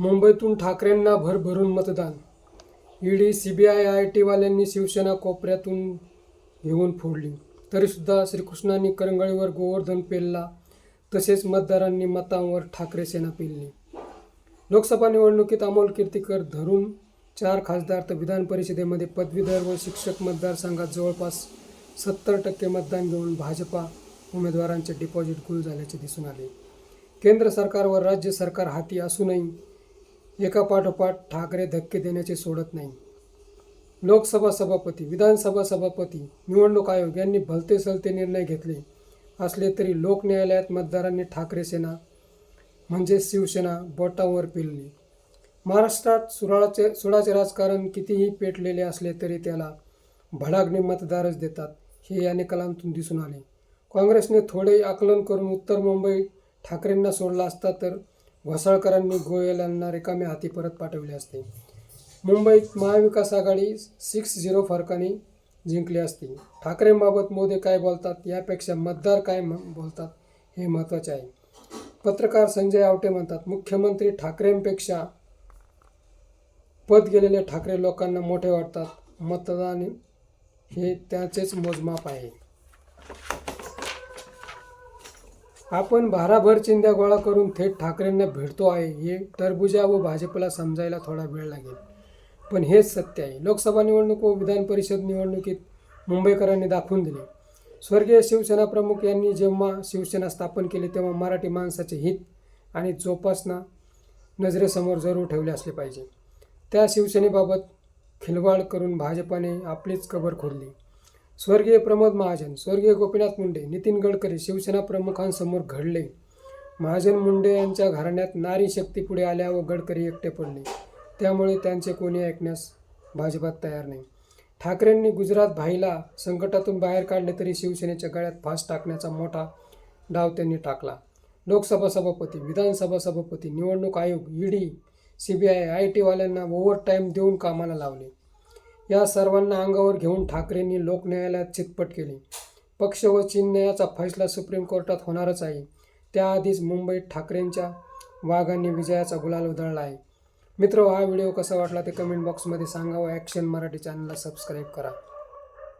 मुंबईतून ठाकरेंना भरभरून मतदान. ईडी सीबीआय आय टीवाल्यांनी शिवसेना कोपऱ्यातून घेऊन फोडली. तरीसुद्धा श्रीकृष्णांनी करंगळीवर गोवर्धन पेलला तसेच मतदारांनी मतांवर ठाकरे सेना पेलली. लोकसभा निवडणुकीत अमोल कीर्तीकर धरून चार खासदार तर विधान परिषदेमध्ये पदवीधर व शिक्षक मतदारसंघात जवळपास सत्तर टक्के मतदान घेऊन भाजपा उमेदवारांचे डिपॉझिट गुल झाल्याचे दिसून आले. केंद्र सरकार व राज्य सरकार हाती असूनही एकापाठोपाठ ठाकरे धक्के देण्याचे सोडत नाही. लोकसभा सभापती विधानसभा सभापती निवडणूक आयोग यांनी भलते सलते निर्णय घेतले असले तरी लोक न्यायालयात मतदारांनी ठाकरे सेना म्हणजे शिवसेना बोटांवर पेलली. महाराष्ट्रात सुराचे सुडाचे राजकारण कितीही पेटलेले असले तरी त्याला भडागणे मतदारच देतात हे या निकालांतून दिसून आले. काँग्रेसने थोडे आकलन करून उत्तर मुंबई ठाकरेंना सोडला असता तर घोसाळकरांनी गोयल यांना हाती परत पाठवले असते. मुंबईत महाविकास आघाडी सिक्स झिरो फरकाने जिंकली असती. ठाकरेंबाबत मोदी काय बोलतात? यापेक्षा मतदार काय म- बोलतात? हे महत्त्वाचे आहे. पत्रकार संजय आवटे म्हणतात मुख्यमंत्री ठाकरेंपेक्षा पद गेलेले ठाकरे लोकांना मोठे वाटतात. मतदान हे त्याचेच मोजमाप आहे. आपण भाराभर चिंध्या गोळा करून थेट ठाकरेंना भेटतो आहे हे टरबुजा व भाजपला समजायला थोडा वेळ लागेल. पण हेच सत्य आहे. लोकसभा निवडणूक व विधान परिषद निवडणुकीत मुंबईकरांनी दाखवून दिले. स्वर्गीय शिवसेना प्रमुख यांनी जेव्हा शिवसेना स्थापन केली तेव्हा मराठी माणसाचे हित आणि जोपासना नजरेसमोर जरूर ठेवले असले पाहिजे. त्या शिवसेनेबाबत खिलवाड करून भाजपाने आपलीच कबर खोदली स्वर्गीय प्रमोद महाजन स्वर्गीय गोपीनाथ मुंडे नितीन गडकरी शिवसेना प्रमुखांसमोर घडले. महाजन मुंडे यांच्या घराण्यात नारी शक्ती पुढे आल्या व गडकरी एकटे पडले. त्यामुळे त्यांचे कोणी ऐकण्यास भाजपात तयार नाही. ठाकरेंनी गुजरात भाईला संकटातून बाहेर काढले तरी शिवसेनेच्या गळ्यात फास टाकण्याचा मोठा डाव त्यांनी टाकला. लोकसभा सभापती विधानसभा सभापती निवडणूक आयोग ED C B I I टीवाल्यांना over time देऊन कामाला लावले. या सर्वांना अंगावर घेऊन ठाकरेंनी लोकन्यायालयात चितपट केली. पक्ष व चिन्हयाचा फैसला सुप्रीम कोर्टात होणारच आहे. त्याआधीच मुंबईत ठाकरेंच्या वाघांनी विजयाचा गुलाल उधळला आहे. मित्र हा व्हिडिओ कसा वाटला ते कमेंट बॉक्समध्ये सांगा व ॲक्शन मराठी चॅनलला सबस्क्राईब करा.